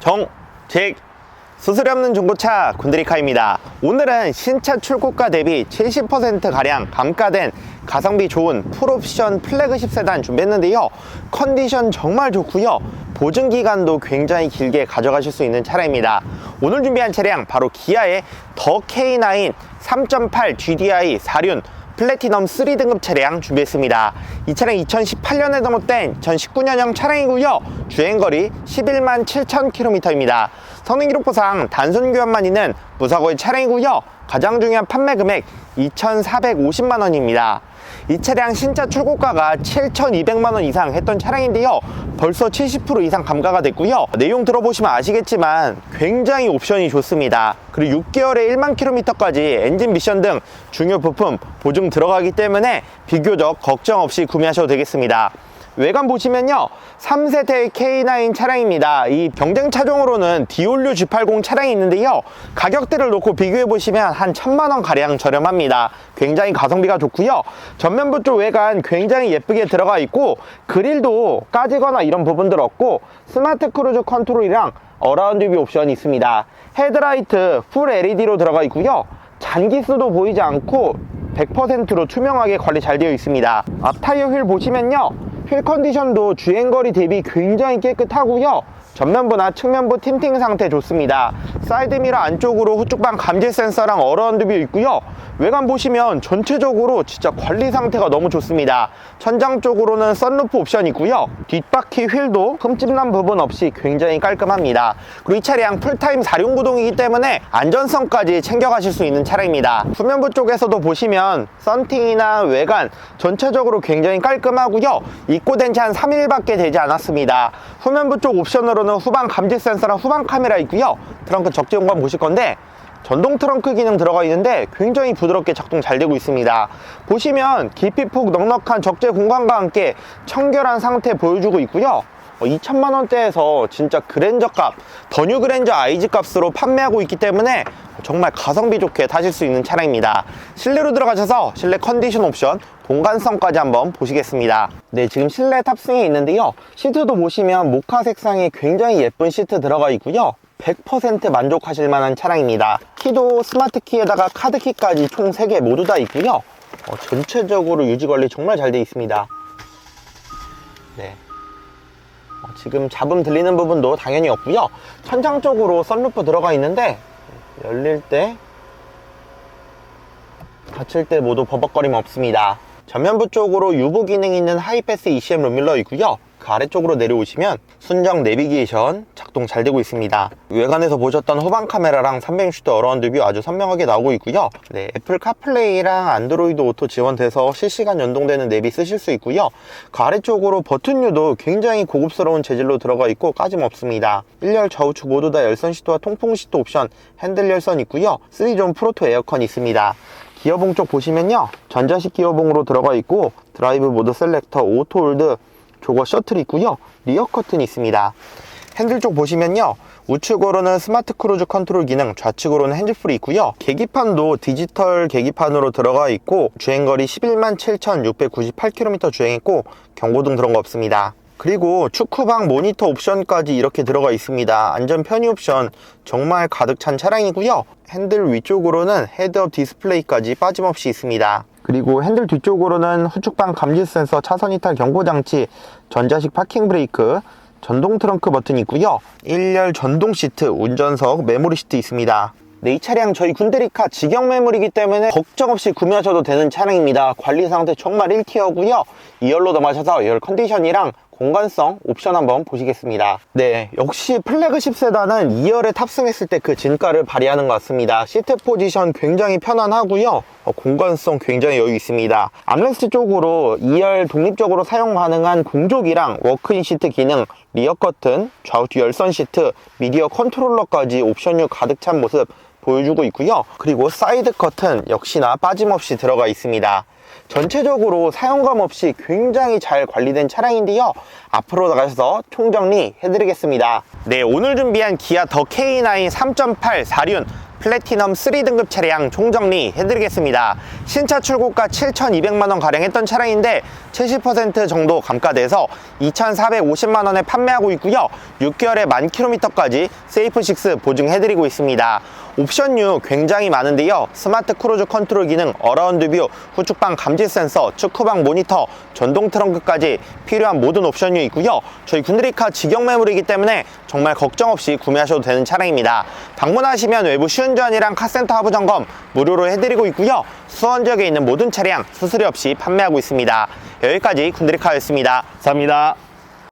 정직 수수료 없는 중고차 군드리카입니다. 오늘은 신차 출고가 대비 70%가량 감가된 가성비 좋은 풀옵션 플래그십 세단 준비했는데요. 컨디션 정말 좋고요. 보증 기간도 굉장히 길게 가져가실 수 있는 차량입니다. 오늘 준비한 차량 바로 기아의 더 K9 3.8 GDI 4륜 플래티넘 3등급 차량 준비했습니다. 이 차량 2018년에 등록된 2019년형 차량이고요. 주행거리 11만 7천 킬로미터입니다. 성능 기록부상 단순 교환만 있는 무사고의 차량이고요. 가장 중요한 판매 금액 2,450만 원입니다. 이 차량 신차 출고가가 7,200만 원 이상 했던 차량인데요. 벌써 70% 이상 감가가 됐고요. 내용 들어보시면 아시겠지만 굉장히 옵션이 좋습니다. 그리고 6개월에 1만 킬로미터까지 엔진 미션 등 중요 부품 보증 들어가기 때문에 비교적 걱정 없이 구매하셔도 되겠습니다. 외관 보시면요. 3세대 K9 차량입니다. 이 경쟁 차종으로는 디올류 G80 차량이 있는데요. 가격대를 놓고 비교해 보시면 한 천만원 가량 저렴합니다. 굉장히 가성비가 좋고요. 전면부 쪽 외관 굉장히 예쁘게 들어가 있고 그릴도 까지거나 이런 부분들 없고 스마트 크루즈 컨트롤이랑 어라운드 뷰 옵션이 있습니다. 헤드라이트 풀 LED로 들어가 있고요. 잔기수도 보이지 않고 100%로 투명하게 관리 잘 되어 있습니다. 앞 타이어 휠 보시면요 휠 컨디션도 주행거리 대비 굉장히 깨끗하고요. 전면부나 측면부 틴팅 상태 좋습니다 사이드미러 안쪽으로 후측방 감지 센서랑 어라운드 뷰 있고요. 외관 보시면 전체적으로 진짜 관리 상태가 너무 좋습니다. 천장 쪽으로는 썬루프 옵션 있고요. 뒷바퀴 휠도 흠집난 부분 없이 굉장히 깔끔합니다. 그리고 이 차량 풀타임 4륜 구동이기 때문에 안전성까지 챙겨가실 수 있는 차량입니다. 후면부 쪽에서도 보시면 썬팅이나 외관 전체적으로 굉장히 깔끔하고요. 입고된 지 한 3일밖에 되지 않았습니다. 후면부 쪽 옵션으로는 후방 감지 센서랑 후방 카메라 있고요. 트렁크 적재 공간 보실 건데 전동 트렁크 기능 들어가 있는데 굉장히 부드럽게 작동 잘 되고 있습니다 보시면 깊이 폭 넉넉한 적재 공간과 함께 청결한 상태 보여주고 있고요 2천만 원대에서 진짜 그랜저 값, 더뉴 그랜저 IG 값으로 판매하고 있기 때문에 정말 가성비 좋게 타실 수 있는 차량입니다. 실내로 들어가셔서 실내 컨디션 옵션, 공간성까지 한번 보시겠습니다. 네, 지금 실내 탑승에 있는데요. 시트도 보시면 모카 색상의 굉장히 예쁜 시트 들어가 있고요. 100% 만족하실 만한 차량입니다. 키도 스마트 키에다가 카드 키까지 총 3개 모두 다 있고요. 어, 전체적으로 유지 관리 정말 잘 되어 있습니다. 네. 어, 지금 잡음 들리는 부분도 당연히 없고요 천장 쪽으로 썬루프 들어가 있는데 열릴 때 닫힐 때 모두 버벅거림 없습니다 전면부 쪽으로 유보 기능 있는 하이패스 ECM 룸밀러 있고요. 그 아래쪽으로 내려오시면 순정 내비게이션 작동 잘 되고 있습니다. 외관에서 보셨던 후방 카메라랑 360도 어라운드 뷰 아주 선명하게 나오고 있고요. 네, 애플 카플레이랑 안드로이드 오토 지원돼서 실시간 연동되는 내비 쓰실 수 있고요. 그 아래쪽으로 버튼류도 굉장히 고급스러운 재질로 들어가 있고 까짐 없습니다. 1열 좌우측 모두 다 열선 시트와 통풍 시트 옵션 핸들 열선 있고요. 3존 프로토 에어컨 있습니다 기어봉 쪽 보시면요. 전자식 기어봉으로 들어가 있고 드라이브 모드 셀렉터 오토 홀드 조거 셔틀 있고요. 리어 커튼 있습니다. 핸들 쪽 보시면요. 우측으로는 스마트 크루즈 컨트롤 기능 좌측으로는 핸즈프리 있고요. 계기판도 디지털 계기판으로 들어가 있고 주행거리 11만 7,698km 주행했고 경고등 들어온 거 없습니다 그리고 축구방 모니터 옵션까지 이렇게 들어가 있습니다 안전 편의 옵션 정말 가득 찬 차량이고요 핸들 위쪽으로는 헤드업 디스플레이까지 빠짐없이 있습니다 그리고 핸들 뒤쪽으로는 후측방 감지 센서, 차선 이탈 경고 장치, 전자식 파킹 브레이크, 전동 트렁크 버튼이 있고요. 1열 전동 시트, 운전석, 메모리 시트 있습니다. 네, 이 차량 저희 군데리카 직영 매물이기 때문에 걱정 없이 구매하셔도 되는 차량입니다. 관리 상태 정말 1티어고요. 2열로 넘어가셔서 2열 컨디션이랑 공간성 옵션 한번 보시겠습니다. 네, 역시 플래그십 세단은 2열에 탑승했을 때 그 진가를 발휘하는 것 같습니다. 시트 포지션 굉장히 편안하고요. 어, 공간성 굉장히 여유 있습니다. 암레스트 쪽으로 2열 독립적으로 사용 가능한 공조기랑 워크인 시트 기능, 리어 커튼, 좌우 뒤 열선 시트, 미디어 컨트롤러까지 옵션류 가득 찬 모습 보여주고 있고요. 그리고 사이드 커튼 역시나 빠짐없이 들어가 있습니다. 전체적으로 사용감 없이 굉장히 잘 관리된 차량인데요. 앞으로 나가셔서 총정리 해드리겠습니다. 네, 오늘 준비한 기아 더 K9 3.8 4륜 플래티넘 3등급 차량 총정리 해드리겠습니다. 신차 출고가 7,200만원 가량 했던 차량인데 70% 정도 감가돼서 2,450만원에 판매하고 있고요. 6개월에 만 킬로미터까지 세이프6 보증해드리고 있습니다. 옵션류 굉장히 많은데요. 스마트 크루즈 컨트롤 기능, 어라운드 뷰, 후측방 감지 센서, 측후방 모니터, 전동 트렁크까지 필요한 모든 옵션류 있고요. 저희 군드리카 직영 매물이기 때문에 정말 걱정 없이 구매하셔도 되는 차량입니다. 방문하시면 외부 시운전이랑 카센터 하부 점검 무료로 해드리고 있고요. 수원 지역에 있는 모든 차량 수수료 없이 판매하고 있습니다. 여기까지 군드리카였습니다. 감사합니다.